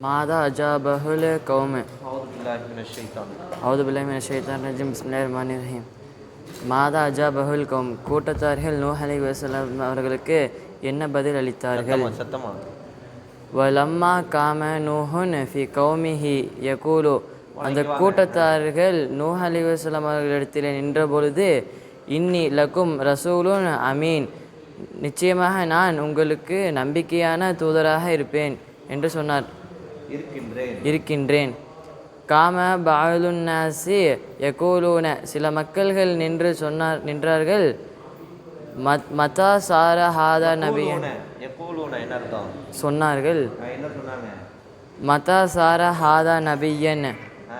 ماذا أجابه القوم أعوذ بالله من الشيطان أعوذ بالله من الشيطان الرجيم بسم الله الرحمن الرحيم மாதா அஜாபஹுல் கௌம் கூட்டத்தார்கள் நூஹ் அலைஹி வஸல்லம் அவர்களுக்கு என்ன பதில் அளித்தார்கள் சத்தமா சத்தமா வலம்மா காம நூஹுன் ஃபி கௌமிஹி யகூலு அந்த கூட்டத்தார்கள் நூஹ் அலைஹி வஸல்லம் அவர்களிடத்தில் நின்ற பொழுது இன்னி லக்கும் ரசூலுன் அமீன் நிச்சயமாக நான் உங்களுக்கு நம்பிக்கையான தூதராக இருப்பேன் என்று சொன்னார் இருக்கின்றேன். இருக்கின்றேன். காம பாலுன்னாசி யகூலூன. சில மக்கள்கள் நின்று சொன்னார் நின்றார்கள். மத் மதா சார ஹாதா நபியன் எப்போலூன எப்போலூன என்ன அர்த்தம்? சொன்னார்கள். மதா சார ஹாதா நபியன்.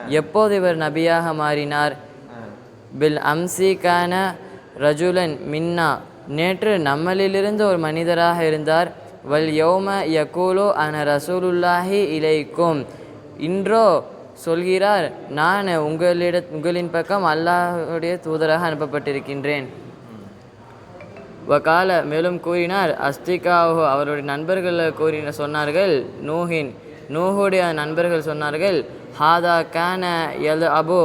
எப்போது இவர் நபியாக மாறினார்? பில் அம்சிகான ரஜுலன் மின்னா. நேற்று நம்மளிலிருந்து ஒரு மனிதராக இருந்தார். வல் யௌம யகூலு அன ரசூலுல்லாஹி இலைக்கும் இன்றோ சொல்கிறார் நான் உங்களிட உங்களின் பக்கம் அல்லாஹ்வுடைய தூதராக அனுப்பப்பட்டிருக்கின்றேன். வகால மேலும் கூறினார் அஸ்திகாஹு அவருடைய நண்பர்கள் கூறின சொன்னார்கள் நூஹின் நூஹுடைய நண்பர்கள் சொன்னார்கள் ஹாதா கான எல் அபு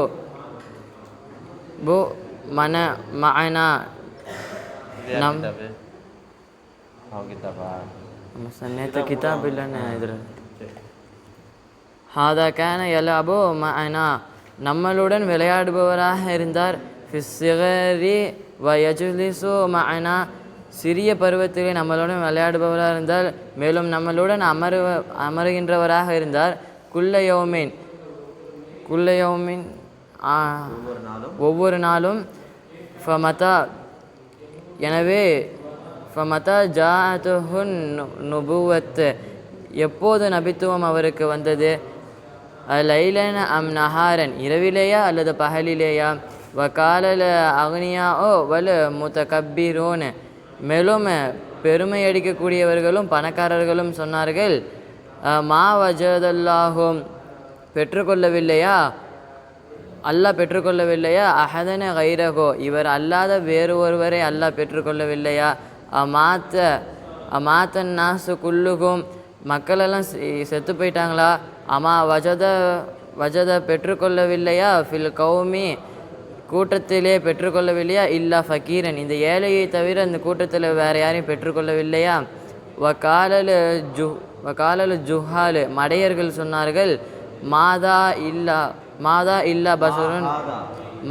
பு மன யார் நம் நேற்று கிதாப் இல்லைன்னு இதில் சரி. ஹாதா கான எல் அபு மஅனா நம்மளுடன் விளையாடுபவராக இருந்தார் ஃபிஸ்ஸிகரி வ யஜ்லிசு மஅனா சிறிய பருவத்திலே நம்மளுடன் விளையாடுபவராக இருந்தால் மேலும் நம்மளுடன் அமரு அமருகின்றவராக இருந்தார் குல்லையோமின் குல்லையோமின் ஒவ்வொரு நாளும் ஃபமதா எனவே ஃபமதா ஜாத்துஹுன் நுபுவத் எப்போது நபித்துவம் அவருக்கு வந்தது? லைலன் அம் நஹாரன் இரவிலேயா அல்லது பகலிலேயா? காலல அக்னியா ஓ வலு முத்த முத்தகப்பீரோன் மேலும் பெருமை அடிக்கக்கூடியவர்களும் பணக்காரர்களும் சொன்னார்கள் மா வஜதல்லாஹும் பெற்றுக்கொள்ளவில்லையா? அல்லாஹ் பெற்றுக்கொள்ளவில்லையா? அஹதன கைரகோ இவர் அல்லாத வேறு ஒருவரை அல்லாஹ் பெற்றுக்கொள்ளவில்லையா? அமாத்த அமாத்தன் நாசு குல்லுகும் மக்களெல்லாம் செத்து போயிட்டாங்களா? அம்மா வஜத வஜத பெற்றுக்கொள்ளவில்லையா? ஃபில் கௌமி கூட்டத்திலே பெற்றுக்கொள்ளவில்லையா? இல்லா ஃபக்கீரன் இந்த ஏழையை தவிர இந்த கூட்டத்தில் வேறு யாரையும் பெற்றுக்கொள்ளவில்லையா? வகாலல் ஜு வகாலல் ஜுஹால். மடையர்கள் சொன்னார்கள் மாதா இல்லா மாதா இல்லா பஷருன்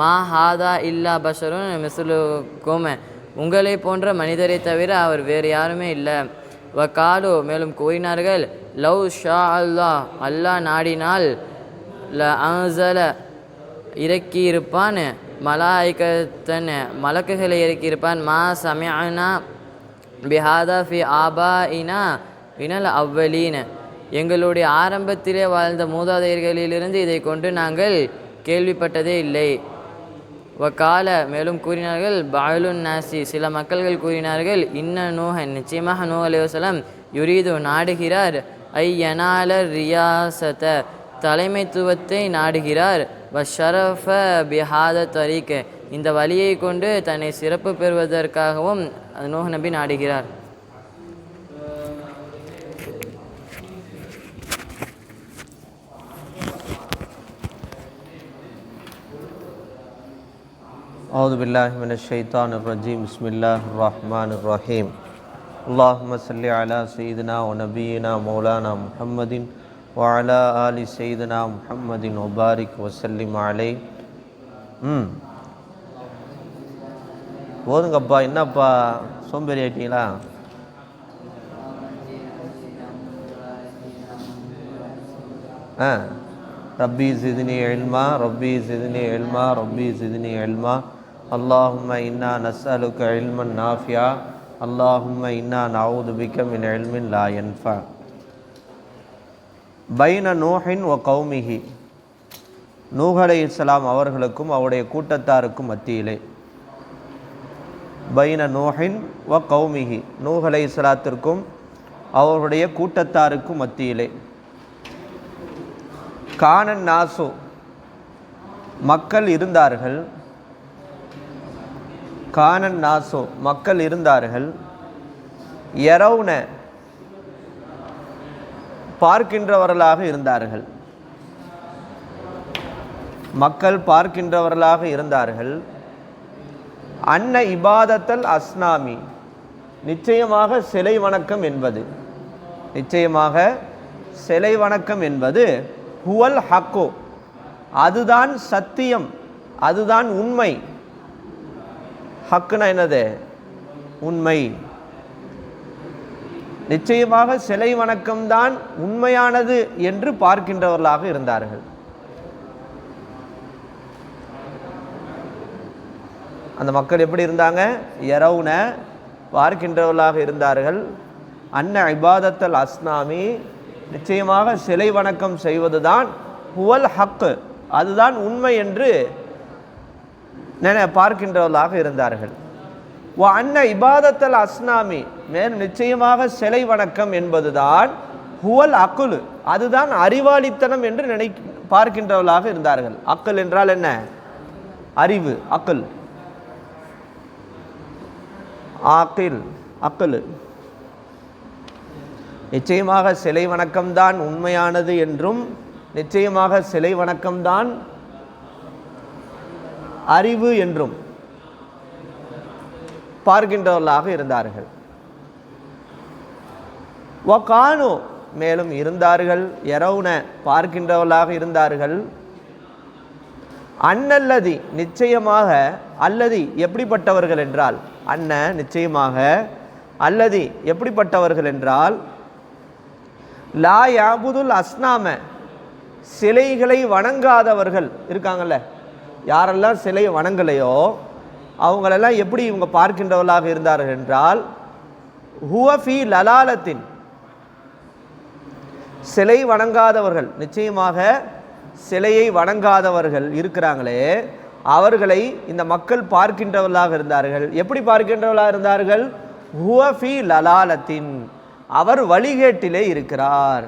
மா ஹாதா இல்லா பஷருன் மிசுலுக்கும் உங்களை போன்ற மனிதரை தவிர அவர் வேறு யாருமே இல்லை. வகாலு மேலும் கூறினார்கள் லவ் ஷா அல்லாஹ் அல்லாஹ் நாடினால் ல அன்சல இறக்கியிருப்பான் மலாய்கத்தன் மலக்குகளை இறக்கியிருப்பான். மா சமயனா பிஹாதா ஃபி ஆபா இனா இனல் அவ்வலீன். எங்களுடைய ஆரம்பத்திலே வாழ்ந்த மூதாதையர்களிலிருந்து இதை கொண்டு நாங்கள் கேள்விப்பட்டதே இல்லை. வக்கால மேலும் கூறினார்கள் பாலுன் நாசி. சில மக்கள்கள் கூறினார்கள் இன்ன நூஹன் நிச்சயமாக நூ அலைவசலம் யுரீது நாடுகிறார். ஐ யனால ரியாசத தலைமைத்துவத்தை நாடுகிறார். வஷரஃப பிஹாத தரீக். இந்த வழியை கொண்டு தன்னை சிறப்பு பெறுவதற்காகவும் நூஹ் நபி நாடுகிறார். أعوذ بالله من الشيطان الرجيم بسم الله الرحمن الرحيم اللهم صل على سيدنا ونبينا مولانا محمد وعلى آل سيدنا محمد وبارك وسلم عليه ம் போதுங்கப்பா என்னப்பா சோம்பேறி ஆயிட்டீங்களா ஆ ரப்பி சிதினி எல்மா ரப்பி சிதினி எல்மா ரப்பி சிதினி எல்மா அல்லாஹும்ம இன்னா நஸ்அலுக இல்மன் நாஃபியா அல்லாஹும்ம இன்னா நவுது பிக்க இன் இல்மின் லா யன்ஃபா பைன நூஹின் ஒ கௌமிஹி நூஹ் இஸ்லாம் அவர்களுக்கும் அவருடைய கூட்டத்தாருக்கும் மத்தியிலே. பைன நூஹின் வ கௌமிகி நூஹ் அலைஹிஸ்ஸலாத்திற்கும் அவருடைய கூட்டத்தாருக்கும் மத்தியிலே. கானன் நாசு. மக்கள் இருந்தார்கள். கானன் நாசோ மக்கள் இருந்தார்கள். எரவுன பார்க்கின்றவர்களாக இருந்தார்கள். மக்கள் பார்க்கின்றவர்களாக இருந்தார்கள். அன்ன இபாதத்தல் அஸ்னாமி நிச்சயமாக சிலை வணக்கம் என்பது. நிச்சயமாக சிலை வணக்கம் என்பது ஹுவல் ஹக்கோ அதுதான் சத்தியம் அதுதான் உண்மை. ஹக்குனா என்னது? உண்மை. நிச்சயமாக சிலை வணக்கம்தான் உண்மையானது என்று பார்க்கின்றவர்களாக இருந்தார்கள். அந்த மக்கள் எப்படி இருந்தாங்க? எரவுன பார்க்கின்றவர்களாக இருந்தார்கள். அன்ன இபாதத்தல் அஸ்னாமி நிச்சயமாக சிலை வணக்கம் செய்வதுதான் புவல் ஹக்கு. அதுதான் உண்மை என்று நினை பார்க்கின்றவர்களாக இருந்தார்கள். வ அன்ன இபாதத்தல் அஸ்னாமி மேலும் நிச்சயமாக சிலை வணக்கம் என்பதுதான் ஹுவல் அக்குலு. அதுதான் அறிவாளித்தனம் என்று நினை பார்க்கின்றவர்களாக இருந்தார்கள். அக்கல் என்றால் என்ன? அறிவு அக்கல். ஆக்கில் அக்கல். நிச்சயமாக சிலை வணக்கம்தான் உண்மையானது என்றும் நிச்சயமாக சிலை வணக்கம்தான் அறிவு என்றும் பார்க்கின்றவர்களாக இருந்தார்கள். வகானு மேலும் இருந்தார்கள் எரவுன பார்க்கின்றவர்களாக இருந்தார்கள். அன்னல்லதி நிச்சயமாக அல்லதி எப்படிப்பட்டவர்கள் என்றால் அன்ன நிச்சயமாக அல்லதி எப்படிப்பட்டவர்கள் என்றால் லா யாபுதுல் அஸ்னாம சிலைகளை வணங்காதவர்கள் இருக்காங்கல்ல யாரெல்லாம் சிலையை வணங்கலையோ அவங்களெல்லாம் எப்படி இவங்க பார்க்கின்றவர்களாக இருந்தார்கள் என்றால் ஹுவஃபி லலாலத்தின். சிலை வணங்காதவர்கள் நிச்சயமாக சிலையை வணங்காதவர்கள் இருக்கிறாங்களே அவர்களை இந்த மக்கள் பார்க்கின்றவர்களாக இருந்தார்கள். எப்படி பார்க்கின்றவர்களாக இருந்தார்கள்? ஹுவஃபி லலாலத்தின். அவர் வழிகேட்டிலே இருக்கிறார்.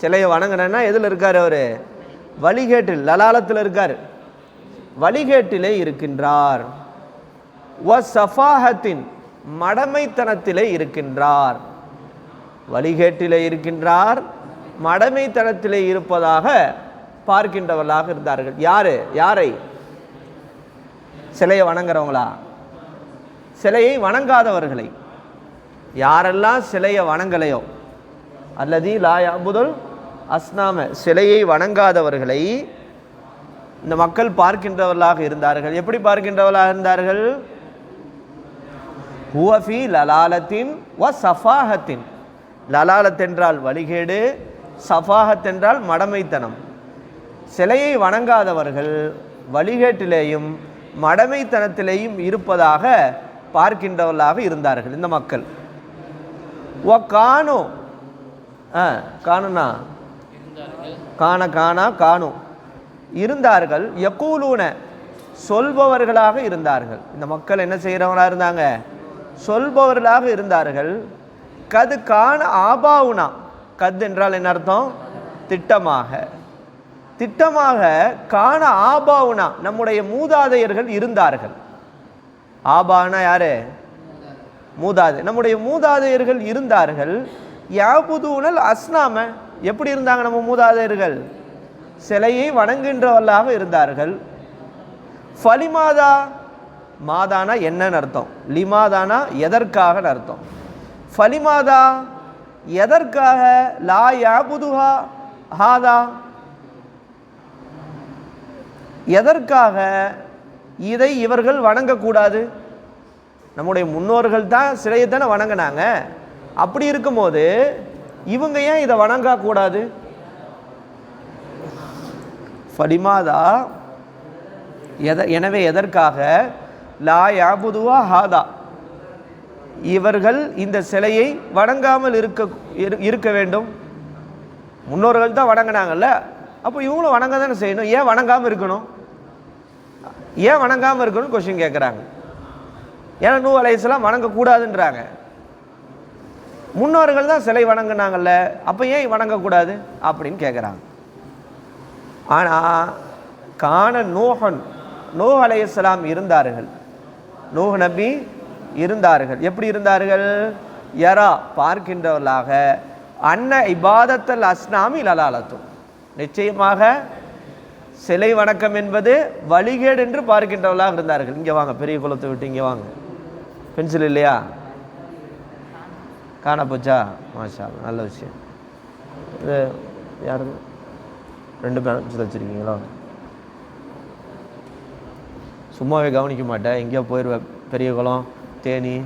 சிலையை வணங்கினா எதில் இருக்கார் அவர்? வழிகேட்டில் லலாலத்தில் இருக்கார். வழிகேட்டிலே இருக்கின்றார். வ சஃபாஹத்தின் மடமைத்தனத்திலே இருக்கின்றார். வழிகேட்டிலே இருக்கின்றார் மடமைத்தனத்திலே இருப்பதாக பார்க்கின்றவர்களாக இருந்தார்கள். யாரு? யாரை? சிலையை வணங்குறவங்களா? சிலையை வணங்காதவர்களை. யாரெல்லாம் சிலையை வணங்கலையோ? அல்லது லாயா முதல் அஸ்னாம. சிலையை வணங்காதவர்களை இந்த மக்கள் பார்க்கின்றவர்களாக இருந்தார்கள். எப்படி பார்க்கின்றவர்களாக இருந்தார்கள்? ஹுவஃபி லலாலத்தின் வ சஃபாஹத்தின். லலாலத் என்றால் வழிகேடு சஃபாஹத் என்றால் மடமைத்தனம். சிலையை வணங்காதவர்கள் வழிகேட்டிலேயும் மடமைத்தனத்திலேயும் இருப்பதாக பார்க்கின்றவர்களாக இருந்தார்கள் இந்த மக்கள். ஒ காணு. ஆ காணுனா? காண காணா காணும் இருந்தார்கள். யக்கூலூன சொல்பவர்களாக இருந்தார்கள். இந்த மக்கள் என்ன செய்கிறவனாக இருந்தாங்க? சொல்பவர்களாக இருந்தார்கள். கது காண ஆபாவுனா கது என்றால் என்ன அர்த்தம்? திட்டமாக. திட்டமாக காண ஆபாவுனா நம்முடைய மூதாதையர்கள் இருந்தார்கள். ஆபானா யாரு? மூதாதை. நம்முடைய மூதாதையர்கள் இருந்தார்கள். யாபுதூனல் அஸ்னாம. எப்படி இருந்தாங்க நம்ம மூதாதையர்கள்? சிலையை வணங்குகின்றவர்களாக இருந்தார்கள். ஃபலிமாதா மாதானா என்னன்னு அர்த்தம். லிமாதானா எதற்காக அர்த்தம். ஃபலிமாதா எதற்காக? லா யாபுதுஹா ஹாதா. எதற்காக இதை இவர்கள் வணங்கக்கூடாது? நம்முடைய முன்னோர்கள் தான் சிலையை தானே வணங்கினாங்க. அப்படி இருக்கும்போது இவங்க ஏன் இதை வணங்கக்கூடாது? ஃபலிமாதா எத எனவே எதற்காக? லா யாபுதுவா ஹாதா. இவர்கள் இந்த சிலையை வணங்காமல் இருக்க இரு- இருக்க வேண்டும். முன்னோர்கள் தான் வணங்கினாங்கல்ல? அப்போ இவங்களும் வணங்க தானே செய்யணும். ஏன் வணங்காமல் இருக்கணும்? ஏன் வணங்காமல் இருக்கணும் கொஷின் கேட்குறாங்க ஏன்னா நூ அலையாம் வணங்கக்கூடாதுன்றாங்க. முன்னோர்கள் தான் சிலை வணங்கினாங்கல்ல அப்போ ஏன் வணங்கக்கூடாது? அப்படின்னு கேட்குறாங்க ஆனால் காண நோகன் நோஹ் அலையலாம் இருந்தார்கள். நோஹ் நபி இருந்தார்கள். எப்படி இருந்தார்கள்? யரா பார்க்கின்றவர்களாக. அன்ன இபாதத்தல் அஸ்னாமி லலாலத்தும். நிச்சயமாக சிலை வணக்கம் என்பது வழிகேடு என்று பார்க்கின்றவர்களாக இருந்தார்கள். இங்கே வாங்க பெரிய குளத்தை விட்டு இங்கே வாங்க. பென்சில் இல்லையா? காணப்போச்சா? போச்சா மாஷா நல்ல விஷயம். இது யாரு ரெண்டு பென்சில் வச்சுருக்கீங்களா சும்மாவே கவனிக்க மாட்டேன். எங்கேயோ போயிடுவேன் பெரிய குளம் தேனி.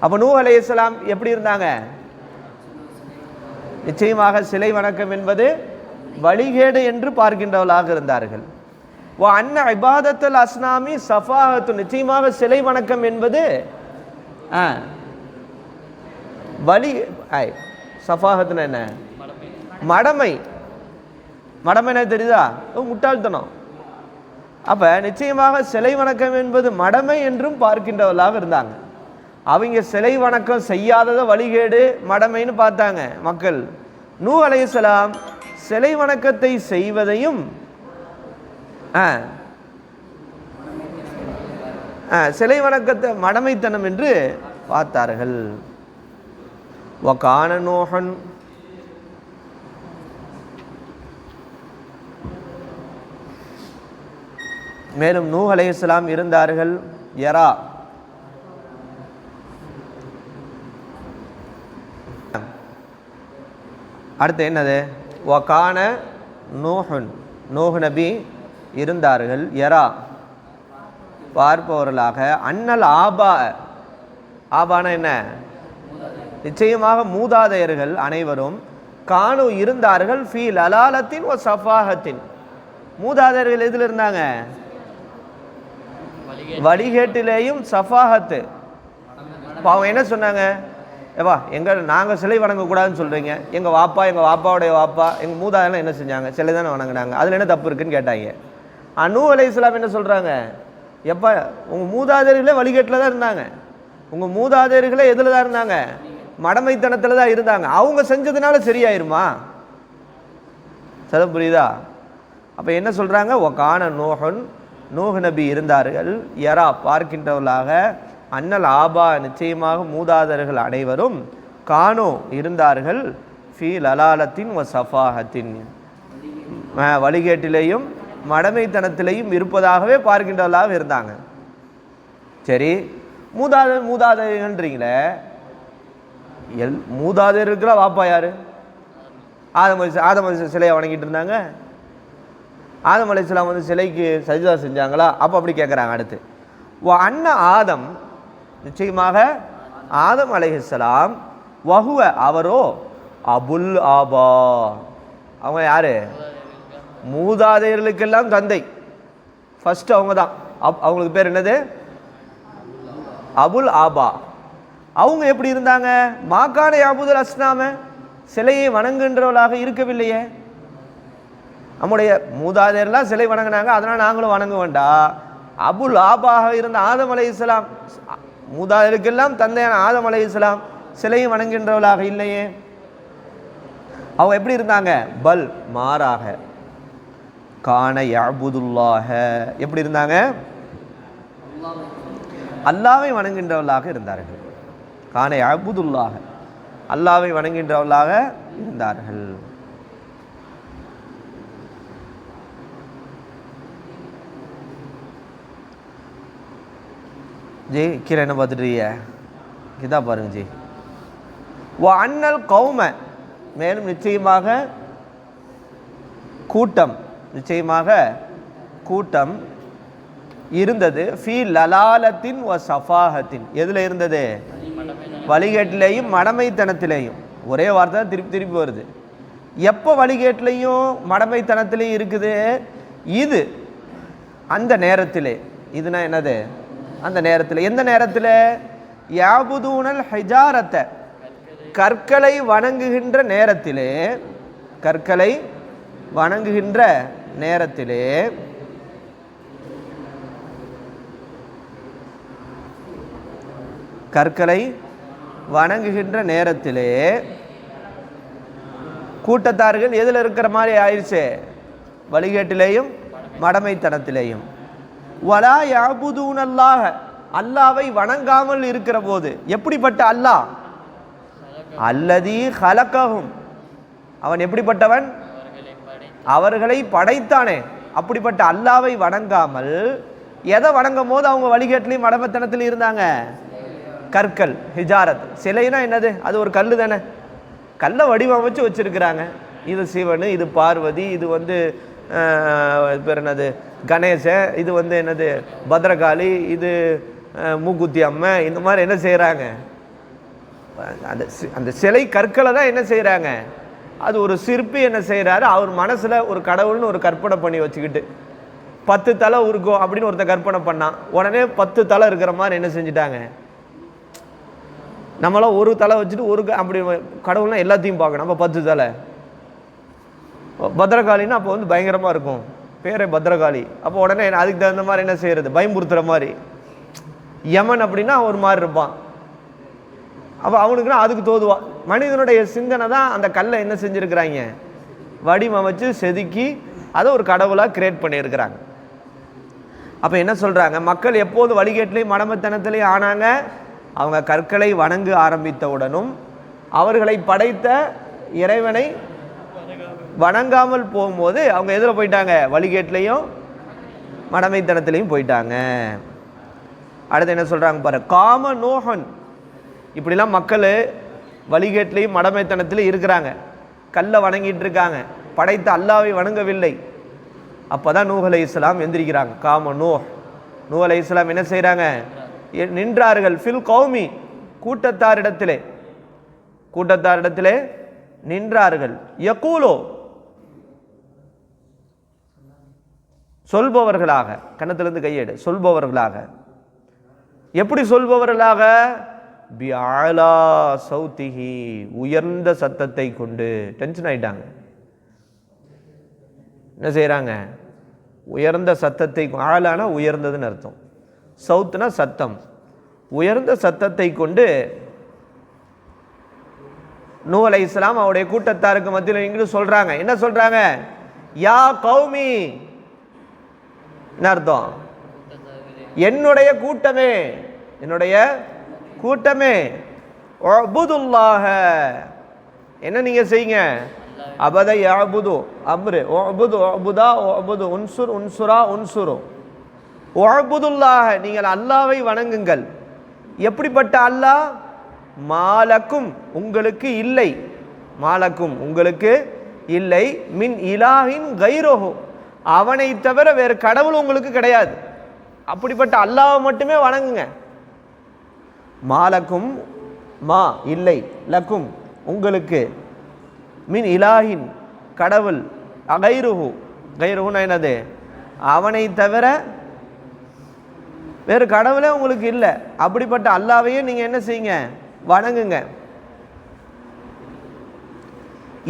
அப்போ நூ அலைஹிஸ்ஸலாம் எப்படி இருந்தாங்க? நிச்சயமாக சிலை வணக்கம் என்பது வழிகேடு என்று பார்க்கின்றவர்களாக இருந்தார்கள். ஓ அன்ன இபாதத்தல் அஸ்னாமி சஃபாகத்து நிச்சயமாக சிலை வணக்கம் என்பது ஆ, வழி ஐ என்ன? மடமை. மடமை என்ன தெரியுதா? முட்டாள்தனம். அப்ப நிச்சயமாக சிலை வணக்கம் என்பது மடமை என்றும் பார்க்கின்றவர்களாக இருந்தாங்க. அவங்க சிலை வணக்கம் செய்யாதத வழிகேடு மடமைன்னு பார்த்தாங்க மக்கள். நூ அலையலாம் சிலை வணக்கத்தை செய்வதையும் ஆ, சிலை வணக்கத்தை மடமைத்தனம் என்று பார்த்தார்கள். வகான நோகன் மேலும் நூ இஸ்லாம் இருந்தார்கள். யரா. அடுத்து என்னது? ஒகான நூஹுன் நூஹ் நபி இருந்தார்கள். யரா. பார்ப்பவர்களாக அண்ணல் ஆபா ஆபான என்ன? நிச்சயமாக மூதாதையர்கள் அனைவரும் காணு இருந்தார்கள். ஃபீ லலாலத்தின் ஒ சஃபாகத்தின் மூதாதையர்கள் எதில் இருந்தாங்க? வழிகேட்டிலேயும் சஃபாகத்து இப்போ அவங்க என்ன சொன்னாங்க? ஏவா எங்கள் நாங்கள் சிலை வணங்கக்கூடாதுன்னு சொல்கிறீங்க எங்கள் வாப்பா எங்கள் வாப்பாவுடைய வாப்பா எங்கள் மூதாதெல்லாம் என்ன செஞ்சாங்க? சிலை தானே வணங்கினாங்க. அதில் என்ன தப்பு இருக்குன்னு கேட்டாங்க. அனு அலை இஸ்லாம் என்ன சொல்கிறாங்க எப்போ உங்கள் மூதாதையர்களே வழிகேட்டில் தான் இருந்தாங்க. உங்கள் மூதாதையர்களே எதில் தான் இருந்தாங்க? மடமைத்தனத்தில் தான் இருந்தாங்க. அவங்க செஞ்சதுனால சரியாயிருமா? சத புரியுதா? அப்போ என்ன சொல்கிறாங்க ஒகான நோகன் நூஹ் நபி இருந்தார்கள். யரா பார்க்கின்றவர்களாக அன்னல் ஆபா நிச்சயமாக மூதாதர்கள் அனைவரும் கானோ இருந்தார்கள். ஃபீ லலாலத்தின் ஒ சஃபாகத்தின் வழிகேட்டிலேயும் மடமைத்தனத்திலேயும் இருப்பதாகவே பார்க்கின்றவர்களாக இருந்தாங்க. சரி மூதாத மூதாதையன்றீங்களே எல் மூதாதையருக்குலாம் வாப்பா யார்? ஆதம அலி- சிலையை வணங்கிட்டு இருந்தாங்க. ஆதம் அலைஹிஸ்ஸலாம் வந்து சிலைக்கு சஜிதா செஞ்சாங்களா? அப்போ அப்படி கேட்குறாங்க அடுத்து. ஓ அண்ண ஆதம் நிச்சயமாக ஆதம் அலைஹிஸ்ஸலாம் வஹுவ அவரோ அபுல் ஆபா. அவங்க யார்? மூதாதையர்களுக்கெல்லாம் தந்தை. ஃபஸ்ட்டு அவங்க தான். அப் அவங்களுக்கு பேர் என்னது? அபுல் ஆபா. அவங்க எப்படி இருந்தாங்க? மாக்கான யாபுதல் அஸ்னாம சிலையை வணங்குகின்றவர்களாக இருக்கவில்லையே. நம்முடைய மூதாதையர்லாம் சிலை வணங்கினாங்க அதனால் நாங்களும் வணங்க வேண்டாம் அபுல் ஆபாக இருந்த ஆதம் அலை இஸ்லாம் மூதாதையருக்கெல்லாம் தந்தையான ஆதம் அலை இஸ்லாம் சிலையும் வணங்குகின்றவர்களாக இல்லையே. அவங்க எப்படி இருந்தாங்க? பல் மாறாக. கான யாபுதுல்லாஹ எப்படி இருந்தாங்க? அல்லாவை வணங்குகின்றவர்களாக இருந்தார்கள். கான யாபுதுல்லாஹ அல்லாவை வணங்குகின்றவர்களாக இருந்தார்கள். ஜி கீழே என்ன பார்த்துட்டுருக்கீங்க இதா பாருங்க ஜி. ஓ அண்ணல் கௌம. மேலும் நிச்சயமாக கூட்டம் நிச்சயமாக கூட்டம் இருந்தது. ஃபீ லலாலத்தின் ஓ சஃபாஹத்தின். எதில் இருந்தது? வழிகேட்டிலேயும் மடமைத்தனத்திலேயும். ஒரே வார்த்தை தான் திருப்பி திருப்பி வருது. எப்போ வழிகேட்டிலையும் மடமைத்தனத்திலையும் இருக்குது? இது அந்த நேரத்திலே. இதுனா என்னது? அந்த நேரத்தில். எந்த நேரத்தில்? யாபுதூனல் ஹிஜாரத்தை. கற்களை வணங்குகின்ற நேரத்திலே கற்களை வணங்குகின்ற நேரத்திலே கற்களை வணங்குகின்ற நேரத்திலே கூட்டத்தார்கள் எதில் இருக்கிற மாதிரி ஆயிடுச்சு? வழிகேட்டிலேயும் மடமைத்தனத்திலேயும். வலா யாபுதூன் அல்லாஹ அல்லாவை வணங்காமல் இருக்கிற போது எப்படிப்பட்ட அல்லாஹ்? அல்லதி ஹலக்ககும் அவன் எப்படிப்பட்டவன்? அவர்களை படைத்தானே. அப்படிப்பட்ட அல்லாவை வணங்காமல் எதை வணங்கும் போது அவங்க வழிகேட்டிலையும் மடமத்தனத்திலையும் இருந்தாங்க? கற்கள் ஹிஜாரத். சிலைனா என்னது? அது ஒரு கல் தானே. கல்லை வடிவமைச்சு வச்சிருக்கிறாங்க. இது சிவன் இது பார்வதி இது வந்து இது பேர் என்னது? கணேசன் இது வந்து என்னது? பத்ரகாளி இது மூக்குத்தி அம்மை இந்த மாதிரி என்ன செய்கிறாங்க அந்த சி- அந்த சிலை கற்களை தான் என்ன செய்கிறாங்க அது ஒரு சிற்பி என்ன செய்கிறாரு அவர் மனசில் ஒரு கடவுள்னு ஒரு கற்பனை பண்ணி வச்சுக்கிட்டு பத்து தலை இருக்கும் அப்படின்னு ஒருத்தன் கற்பனை பண்ணான். உடனே பத்து தலை இருக்கிற மாதிரி என்ன செஞ்சிட்டாங்க? நம்மளாம் ஒரு தலை வச்சுட்டு ஒரு க- அப்படி கடவுள்னா எல்லாத்தையும் பார்க்கணும். அப்போ பத்து தலை. பத்ரகாளின்னா அப்போ வந்து பயங்கரமாக இருக்கும். பேரே பத்ரகாளி. அப்போ உடனே அதுக்கு தகுந்த மாதிரி என்ன செய்கிறது பயம்புறுத்துகிற மாதிரி. யமன் அப்படின்னா ஒரு மாதிரி இருப்பான். அப்போ அவனுக்குன்னா அதுக்கு தோதுவா. மனிதனுடைய சிந்தனை தான் அந்த கல்லை என்ன செஞ்சுருக்கிறாங்க? வடிவமைச்சு செதுக்கி அதை ஒரு கடவுளாக கிரியேட் பண்ணியிருக்கிறாங்க. அப்போ என்ன சொல்கிறாங்க மக்கள் எப்போது வழிகேட்டிலையும் மடமத்தனத்திலையும் ஆனாங்க. அவங்க கற்களை வணங்க ஆரம்பித்தவுடனும் அவர்களை படைத்த இறைவனை வணங்காமல் போகும்போது அவங்க எதில் போயிட்டாங்க. வழிகேட்லேயும் மடமைத்தனத்திலையும் போயிட்டாங்க. அடுத்து என்ன சொல்கிறாங்க பாரு காம நோகன் இப்படிலாம் மக்கள் வழிகேட்லேயும் மடமைத்தனத்திலையும் இருக்கிறாங்க. கல்லை வணங்கிட்டு இருக்காங்க. படைத்த அல்லாவை வணங்கவில்லை. அப்போ தான் நூஹ் அலை இஸ்லாம் எந்திரிக்கிறாங்க. காம நூ நூஹ் அலை இஸ்லாம் என்ன செய்கிறாங்க நின்றார்கள். ஃபில் கௌமி கூட்டத்தாரிடத்திலே. கூட்டத்தாரிடத்திலே நின்றார்கள். யக்கூலோ சொல்பவர்களாக கன்னத்திலிருந்து கையெடு சொல்பவர்களாக. எப்படி சொல்பவர்களாக? பியாலா சௌத்திகி உயர்ந்த சத்தத்தை கொண்டு. டென்ஷன் ஆயிட்டாங்க. என்ன செய்கிறாங்க உயர்ந்த சத்தத்தை ஆளானா உயர்ந்ததுன்னு அர்த்தம். சவுத்துனா சத்தம். உயர்ந்த சத்தத்தை கொண்டு நூ அலை இஸ்லாம் அவருடைய கூட்டத்தாருக்கு மத்தியில் நீங்களும் சொல்கிறாங்க என்ன சொல்கிறாங்க யா கௌமி என்ன அர்த்தம்? என்னுடைய கூட்டமே என்னுடைய கூட்டமே. உபுதுல்லாஹ. என்ன நீங்கள் செய்யுங்க? அபத யாபுது அம்ரு. ஒபுது ஒபுதா ஒபுது உன்சுர் உன்சுரா உன்சுரு. உபுதுல்லாஹ நீங்கள் அல்லாவை வணங்குங்கள். எப்படிப்பட்ட அல்லாஹ் மாலக்கும் உங்களுக்கு இல்லை. மாலக்கும் உங்களுக்கு இல்லை. மின் இலாஹின் கைரோஹோ. அவனை தவிர வேறு கடவுள் உங்களுக்கு கிடையாது. அப்படிப்பட்ட அல்லாவை மட்டுமே வணங்குங்க. மாலக்கும் மா இல்லை லக்கும் உங்களுக்கு மின் இலாஹின் கடவுள் அகைருஹு கைருஹுன்னா என்னது? அவனை தவிர வேறு கடவுளே உங்களுக்கு இல்லை. அப்படிப்பட்ட அல்லாவையே நீங்கள் என்ன செய்யுங்க? வணங்குங்க.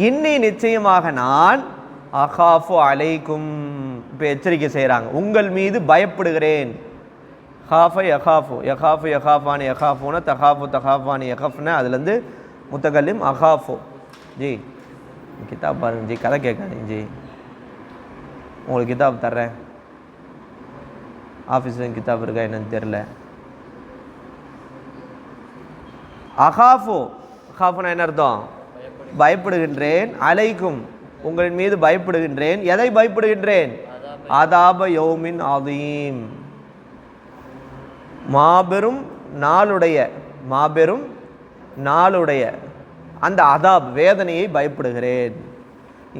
இன்னி நிச்சயமாக நான் அகாஃபு அலைக்கும் இப்போ எச்சரிக்கை செய்கிறாங்க உங்கள் மீது பயப்படுகிறேன். ஹாஃபை யஹாஃபு யஹாஃபு யகாஃபானி யகாஃபுனா தஹாஃபு தஹாஃபானி யகாஃப்னா அதுலேருந்து முத்தகல்லிம் அகாஃபு. ஜி. கிதாப் பாருங்க ஜி. கதை கேட்காதீங்க ஜி. உங்களுக்கு கிதாப் தர்றேன். ஆஃபீஸில் கிதாப் இருக்கா என்னன்னு தெரில அகாஃபு. ஹாஃபுனா என்ன அர்த்தம்? பயப்படுகின்றேன் அலைக்கும். உங்களின் மீது பயப்படுகின்றேன். எதை பயப்படுகின்றேன்? அதாப யோமின் அதீம் மாபெரும் நாளுடைய மாபெரும் நாளுடைய அந்த அதாப் வேதனையை பயப்படுகிறேன்.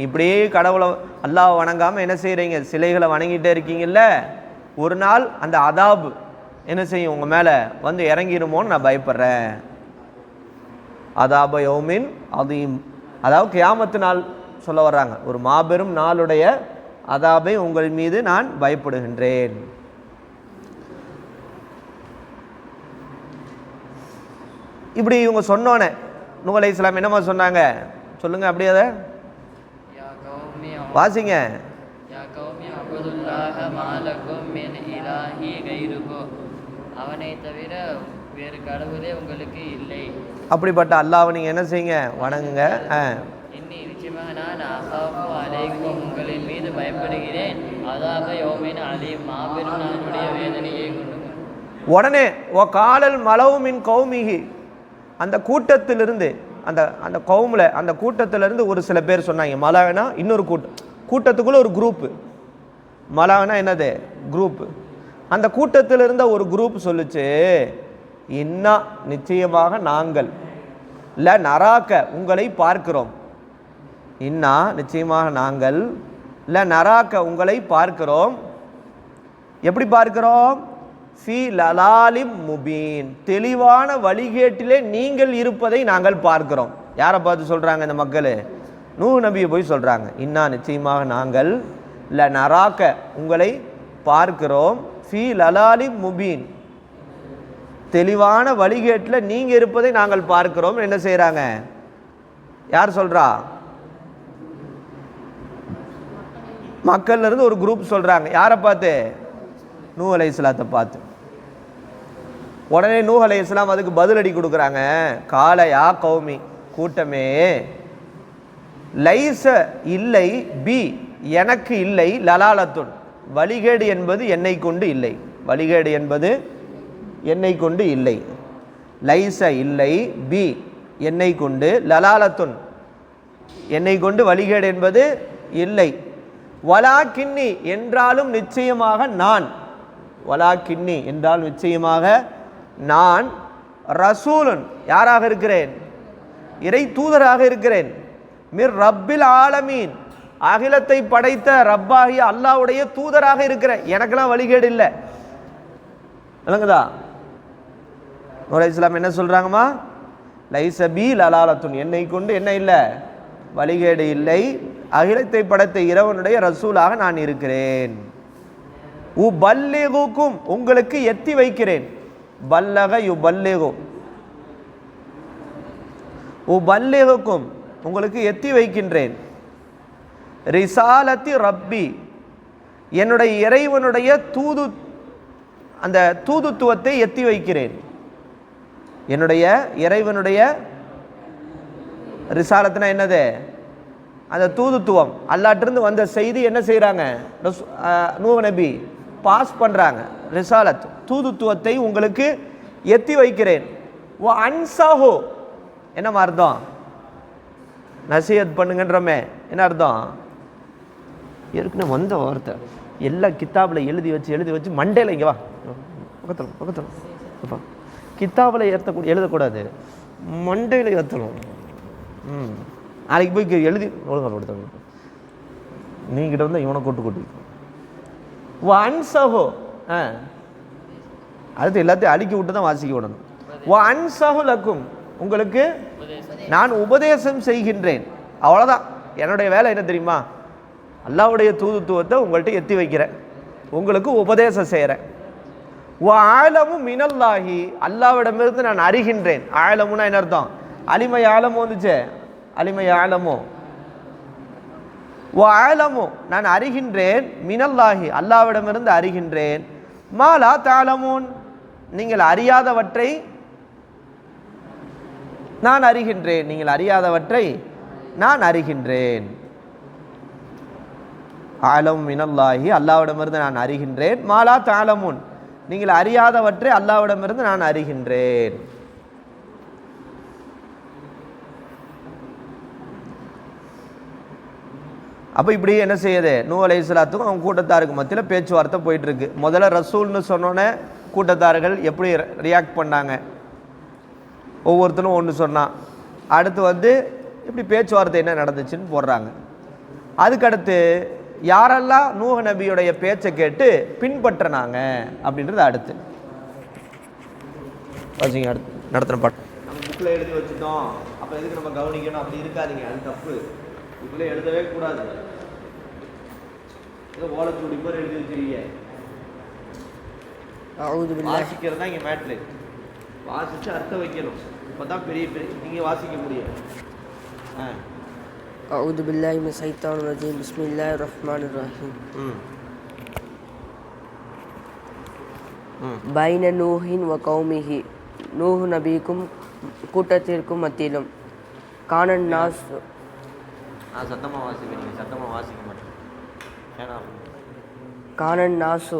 இப்படியே கடவுளை அல்லாஹ் வணங்காமல் என்ன செய்கிறீங்க சிலைகளை வணங்கிட்டே இருக்கீங்கல்ல? ஒரு நாள் அந்த அதாப் என்ன செய்யும்? உங்கள் மேலே வந்து இறங்கிடுமோன்னு நான் பயப்படுறேன். அதாப யோமின் அதையும் அதாவது கியாமத்து நாள் சொல்ல வர்றாங்க. ஒரு மாபெரும் நாளுடைய அதாபை உங்கள் மீது நான் பயப்படுகின்றேன். இப்படி இவங்க சொன்னோன்னே நூ அலை இஸ்லாம் என்னமா சொன்னாங்க? சொல்லுங்க அப்படியே அதை. வாசிங்க. அவனை தவிர வேறு கடவுளே உங்களுக்கு இல்லை. அப்படிப்பட்ட அல்லாஹ்வை நீங்கள் என்ன செய்யுங்க? வணங்குங்க. நான் அகாஃபு அலைக்கும். உங்களின் மீது பயப்படுகிறேன். அதாக யோமின் அலி மாபெரும் நானுடைய வேதனையை கொண்டு உடனே ஓ காலல் மலவுமின் கௌமிகி அந்த கூட்டத்திலிருந்து அந்த அந்த கவுமில் அந்த கூட்டத்திலேருந்து ஒரு சில பேர் சொன்னாங்க மலானா? இன்னொரு கூட்டம் கூட்டத்துக்குள்ளே ஒரு குரூப்பு மலானா என்னது? குரூப்பு அந்த கூட்டத்தில் இருந்த ஒரு குரூப் சொல்லுச்சு இன்னா நிச்சயமாக நாங்கள் இல்லை நராக்க உங்களை பார்க்கிறோம். இன்னா நிச்சயமாக நாங்கள் ல நராக்க உங்களை பார்க்கிறோம். எப்படி பார்க்கிறோம்? ஃபி லலாலிம் முபீன். தெளிவான வழிகேட்டிலே நீங்கள் இருப்பதை நாங்கள் பார்க்கிறோம். யாரை பார்த்து சொல்கிறாங்க இந்த மக்கள்? நூ நபியை போய் சொல்கிறாங்க இன்னா நிச்சயமாக நாங்கள் ல நராக்க உங்களை பார்க்கிறோம். ஃபி லலாலிம் முபீன். தெளிவான வழிகேட்டில் நீங்கள் இருப்பதை நாங்கள் பார்க்கிறோம். என்ன செய்கிறாங்க யார் சொல்கிறா மக்கள்ல இருந்து ஒரு குரூப் சொல்றாங்க. யாரை பார்த்து? நூ அலை இஸ்லாத்தை பார்த்து. உடனே நூ அலை இஸ்லாம் அதுக்கு பதிலடி கொடுக்குறாங்க. காலையா கௌமி கூட்டமே லைச இல்லை பி எனக்கு இல்லை லலாலத்துன். வழிகேடு என்பது என்னை கொண்டு இல்லை. வழிகேடு என்பது என்னை கொண்டு இல்லை. லைச இல்லை பி என்னை கொண்டு லலாலத்துன். என்னை கொண்டு வழிகேடு என்பது இல்லை. வலா கிண்ணி என்றாலும் நிச்சயமாக நான். வலா கிண்ணி என்றால் நிச்சயமாக நான் ரசூலன். யாராக இருக்கிறேன்? இறை தூதராக இருக்கிறேன். மிர் ரப்பில் ஆலமீன். அகிலத்தை படைத்த ரப்பாகிய அல்லாஹ்வுடைய தூதராக இருக்கிறேன். எனக்கெல்லாம் வழிகேடு இல்லை. விளங்குதா? நூறு இஸ்லாம் என்ன சொல்கிறாங்கம்மா லைசபி லலாலத்துன் என்னை கொண்டு என்ன இல்லை? வழிகேடு இல்லை. அகிலத்தை படைத்த இறைவனுடைய ரசூலாக நான் இருக்கிறேன். உ பல்லேகுக்கும் உங்களுக்கு எத்தி வைக்கிறேன். பல்லக யு பல்லேகு உ பல்லேகுக்கும் உங்களுக்கு எத்தி வைக்கின்றேன். ரிசாலத்தி ரப்பி. என்னுடைய இறைவனுடைய தூது அந்த தூதுத்துவத்தை எத்தி வைக்கிறேன். என்னுடைய இறைவனுடைய ரிசாலத்துனா என்னது? அந்த தூதுத்துவம். அல்லாட்டிருந்து வந்த செய்தி என்ன செய்கிறாங்க நூவ நபி பாஸ் பண்ணுறாங்க ரிசாலத். தூதுத்துவத்தை உங்களுக்கு எத்தி வைக்கிறேன். ஓ அன்சாஹோ. என்ன அர்த்தம்? நசியத் பண்ணுங்கன்றமே. என்ன அர்த்தம்? ஏற்கனவே வந்த வார்த்தை. எல்லா கித்தாபில் எழுதி வச்சு எழுதி வச்சு மண்டேல இங்கே வா. பக்கத்தில் பக்கத்தில். அப்பா. கித்தாபில் ஏற்றக்கூடிய எழுதக்கூடாது. மண்டையில் ஏற்றணும் ம். நாளைக்கு போய் எழுதி ஒழுங்கா கொடுத்தாங்க நீங்கிட்ட வந்து இவனை கொட்டு கொட்டி. ஒன் சஹோ ஆ. அடுத்து எல்லாத்தையும் அடுக்கி விட்டு தான் வாசிக்க விடணும். ஒன் சஹு லக்கும் உங்களுக்கு நான் உபதேசம் செய்கின்றேன். அவ்வளோதான் என்னுடைய வேலை என்ன தெரியுமா? அல்லாவுடைய தூதுத்துவத்தை உங்கள்கிட்ட எத்தி வைக்கிறேன். உங்களுக்கு உபதேசம் செய்கிறேன் ஓ ஆழமும் மினல்லாகி அல்லாவிடமிருந்து நான் அறிகின்றேன். ஆழமுன்னா என்ன அர்த்தம்? அலிமை ஆழமும் வந்துச்சே. அலிமை ஆழமோ ஓ ஆலமோ நான் அறிகின்றேன் மினல்லாகி அல்லாவிடமிருந்து அறிகின்றேன். மாலா தாளமோன் நீங்கள் அறியாதவற்றை நான் அறிகின்றேன். நீங்கள் அறியாதவற்றை நான் அறிகின்றேன். ஆலம் மினல்லாகி அல்லாவிடமிருந்து நான் அறிகின்றேன். மாலா தாளமுன் நீங்கள் அறியாதவற்றை அல்லாவிடமிருந்து நான் அறிகின்றேன். அப்போ இப்படி என்ன செய்யுது? நூ அலை இஸ்லாத்துக்கும் அவங்க கூட்டத்தாருக்கு மத்தியில் பேச்சுவார்த்தை போயிட்டு இருக்கு முதல்ல ரசூல்னு சொன்னோன்னே கூட்டத்தார்கள் எப்படி ரியாக்ட் பண்ணாங்க? ஒவ்வொருத்தரும் ஒன்று சொன்னான் அடுத்து வந்து இப்படி பேச்சுவார்த்தை என்ன நடந்துச்சுன்னு போடுறாங்க. அதுக்கடுத்து யாரெல்லாம் நூக நபியுடைய பேச்சை கேட்டு பின்பற்றினாங்க அப்படின்றது அடுத்து. வாசிங்க அடுத்து நடத்தின பாட்டு. நம்ம புக்கில் எழுதி வச்சுட்டோம். அப்போ எதுக்கு நம்ம கவனிக்கணும்? அப்படி இருக்காதீங்க. அது தப்பு. இப்படிலாம் எழுதவே கூடாது. ஏதோ மாதிரி எழுதி வச்சிருக்கீங்க. வாசிக்கிறது தான் இங்கே மேட்ரு. வாசித்து அர்த்தம் வைக்கணும். இப்போ தான் பெரிய பெரிய நீங்கள் வாசிக்க முடியும். ஆ. அவுது பில்லாஹி மின் சைத்தான் ரஜீம். பிஸ்மில்லாஹி ரஹ்மான் ரஹீம். பைன நூஹின் வ கௌமிஹி. நூஹு நபிக்கும் கூட்டத்திற்கும் மத்தியிலும். காணன் நாஸ் நான் சத்தமாக வாசிப்பேன் நீங்கள் சத்தமாக வாசிக்க மாட்டேன் ஏன்னா காணன் நாசு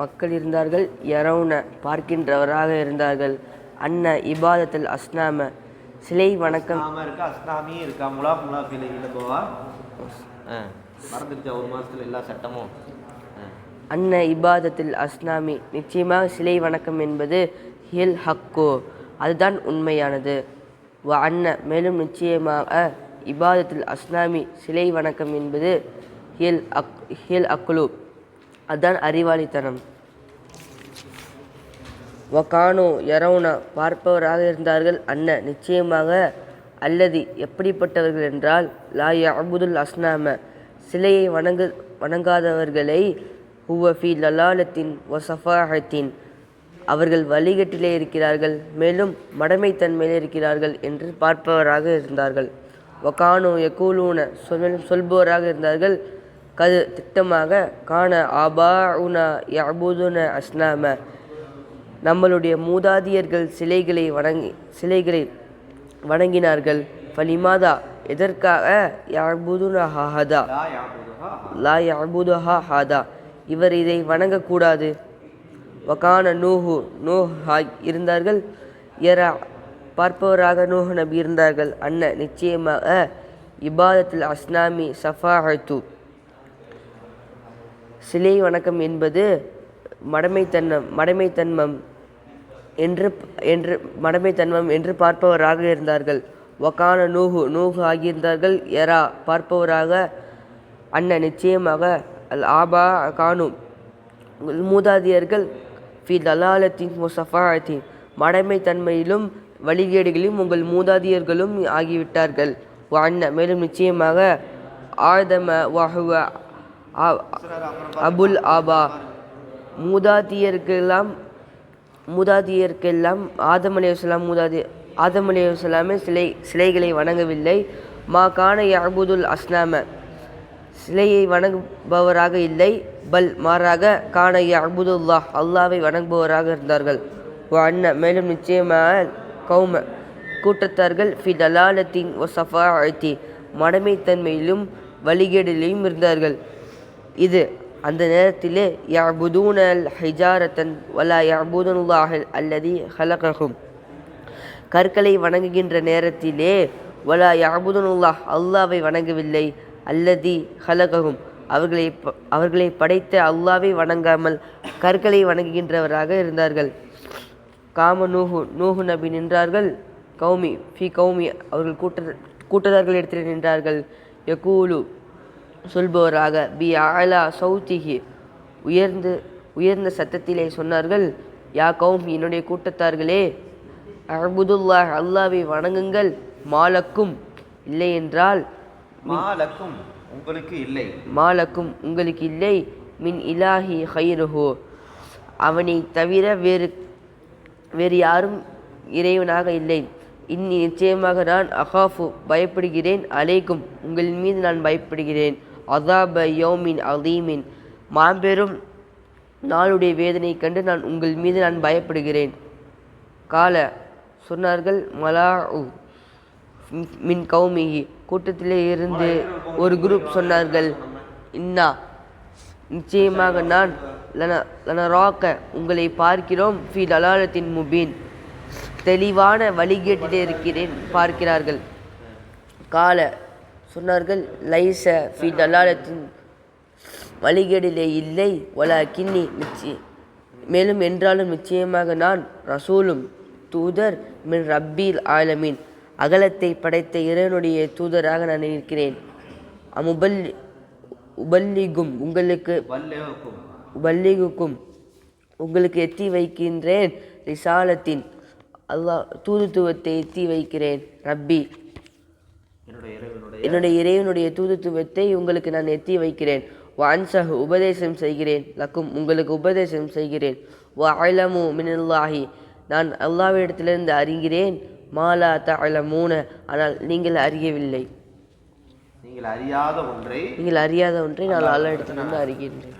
மக்கள் இருந்தார்கள் யரவுன பார்க்கின்றவராக இருந்தார்கள். அன்ன இபாதத்தில் அஸ்னாம சிலை வணக்கம். இருக்கா? அஸ்லாமியும் இருக்கா? முலா முலா பிள்ளை இல்லை போவா ஆ மறந்துடுச்சா ஒரு மாசத்துல எல்லா சட்டமும். அன்ன இபாதத்தில் அஸ்னாமி நிச்சயமாக சிலை வணக்கம் என்பது ஹில் ஹக்கோ. அதுதான் உண்மையானது. வ அன்ன மேலும் நிச்சயமாக இபாதத்தில் அஸ்னாமி சிலை வணக்கம் என்பது ஹில் அக் ஹில் அக்குலு அதுதான் அறிவாளித்தனம். வகானோ யரவுனா பார்ப்பவராக இருந்தார்கள் அன்ன நிச்சயமாக அல்லது எப்படிப்பட்டவர்கள் என்றால் லா அபுதுல் அஸ்னாம சிலையை வணங்கு வணங்காதவர்களை ஹுவஃபி லலாலத்தின் ஒசஃபாஹத்தின் அவர்கள் வழிகட்டிலே இருக்கிறார்கள் மேலும் மடமைத்தன்மையிலே இருக்கிறார்கள் என்று பார்ப்பவராக இருந்தார்கள். வகானோ யகூலூன சொல் சொல்பவராக இருந்தார்கள். கது திட்டமாக காண ஆபா உனா யபூதுன அஸ்னாம. நம்மளுடைய மூதாதியர்கள் சிலைகளை வணங்கி சிலைகளை வணங்கினார்கள். ஃபலிமாதா எதற்காக யாபுதுன ஹாஹதா? லா யாபுதுஹா ஹாதா. இவர் இதை வணங்கக்கூடாது. வகான நூஹு நூஹ் இருந்தார்கள். எரா பார்ப்பவராக நூஹ் நபி இருந்தார்கள். அன்ன நிச்சயமாக இபாதத்தில் அஸ்னாமி சஃபாஹத்து சிலை வணக்கம் என்பது மடமைத்தன்மம் மடமைத்தன்மம் என்று என்று மடமைத்தன்மம் என்று பார்ப்பவராக இருந்தார்கள். ஒக்கான நூஹு நூஹு ஆகியிருந்தார்கள். எரா பார்ப்பவராக அண்ணன் நிச்சயமாக அல் ஆபா காணும். மூதாதியர்கள் ஃபி தலாலத்தின் முசஃபாத்தின் மடமைத்தன்மையிலும் வழிகேடுகளிலும் உங்கள் மூதாதியர்களும் ஆகிவிட்டார்கள். அண்ண மேலும் நிச்சயமாக ஆழ்தம வஹுவ அபுல் ஆபா. மூதாதியர்களெல்லாம் மூதாதியர்க்கெல்லாம் ஆதம் அலையுஸ்லாம் மூதாதி ஆதம் அலையுஸ்லாமே சிலை சிலைகளை வணங்கவில்லை. மா கான யஅபுதுல் அஸ்லாம சிலையை வணங்குபவராக இல்லை பல் மாறாக கான யஅபுதுல்லாஹ் அல்லாவை வணங்குபவராக இருந்தார்கள். அண்ண மேலும் நிச்சயமாக கௌம. கூட்டத்தார்கள் ஃபி தலாலத்தின் ஒ சஃபாத்தி மடமைத்தன்மையிலும் வழிகேடிலையும் இருந்தார்கள். இது அந்த நேரத்திலே யஅபுதூன அல் ஹிஜாரத்தன் வலா யாபுதனுல்லாஹல் அல்லதி ஹலகஹும். கற்களை வணங்குகின்ற நேரத்திலே வலா யாபுதனுல்லாஹ் அல்லாவை வணங்கவில்லை. அல்லதி ஹலகஹும். அவர்களை அவர்களை படைத்த அல்லாவை வணங்காமல் கற்களை வணங்குகின்றவராக இருந்தார்கள். காம நூஹு நூஹு நபி நின்றார்கள். கௌமி ஃபி கௌமி அவர்கள் கூட்ட கூட்டத்தார்கள் இடத்தில் நின்றார்கள். யகூலு சொல்பவராக பி ஆலா சௌத்திஹி உயர்ந்து உயர்ந்த சத்தத்திலே சொன்னார்கள் யா கௌம் என்னுடைய கூட்டத்தார்களே அபுதுல்லாஹ் அல்லாவை வணங்குங்கள் மாலக்கும் இல்லை என்றால் மாலக்கும் உங்களுக்கு இல்லை. மாலக்கும் உங்களுக்கு இல்லை மின் இலாஹி ஹைருஹு அவனை தவிர வேறு வேறு யாரும் இறைவனாக இல்லை. இன்னி நிச்சயமாக நான் அகாஃபு பயப்படுகிறேன் அலைக்கும். உங்கள் மீது நான் பயப்படுகிறேன். அதாப யோமின் அதீமின் மாபெரும் நாளுடைய வேதனை கண்டு நான் உங்கள் மீது நான் பயப்படுகிறேன். கால சொன்னார்கள் மலா மின் கௌமிகி. கூட்டத்திலே இருந்து ஒரு குரூப் சொன்னார்கள் இன்னா நிச்சயமாக நான் லன லனராக்க உங்களை பார்க்கிறோம் ஃபி தலாலத்தின் முபீன். தெளிவான வழிகேட்டிலே இருக்கிறேன் பார்க்கிறார்கள். கால சொன்னார்கள் லைச ஃபி டலாலத்தின் வழிகேடிலே இல்லை ஒலா கிண்ணி நிச்சய மேலும் என்றாலும் நிச்சயமாக நான் ரசூலும் தூதர் மின் ரப்பீல் ஆலமீன். அகலத்தை படைத்த இறைவனுடைய தூதராக நான் இருக்கிறேன் அமுபல்லி உபல்லிகும் உங்களுக்கு உபல்லிகுக்கும் உங்களுக்கு எத்தி வைக்கின்றேன் ரிசாலத்தின் அல்லாஹ் தூதுத்துவத்தை எத்தி வைக்கிறேன் ரப்பி. என்னுடைய இறைவனுடைய தூதுத்துவத்தை உங்களுக்கு நான் எத்தி வைக்கிறேன். வான்சஹ் உபதேசம் செய்கிறேன். லக்கும் உங்களுக்கு உபதேசம் செய்கிறேன். வ அலமு மினல்லாஹி நான் அல்லாவிடத்திலிருந்து அறிகிறேன். மாலா தஅலமூன ஆனால் நீங்கள் அறியவில்லை. நீங்கள் அறியாத ஒன்றை நீங்கள் அறியாத ஒன்றை நான் அல்லாவிடத்திலிருந்து அறிகின்றேன்.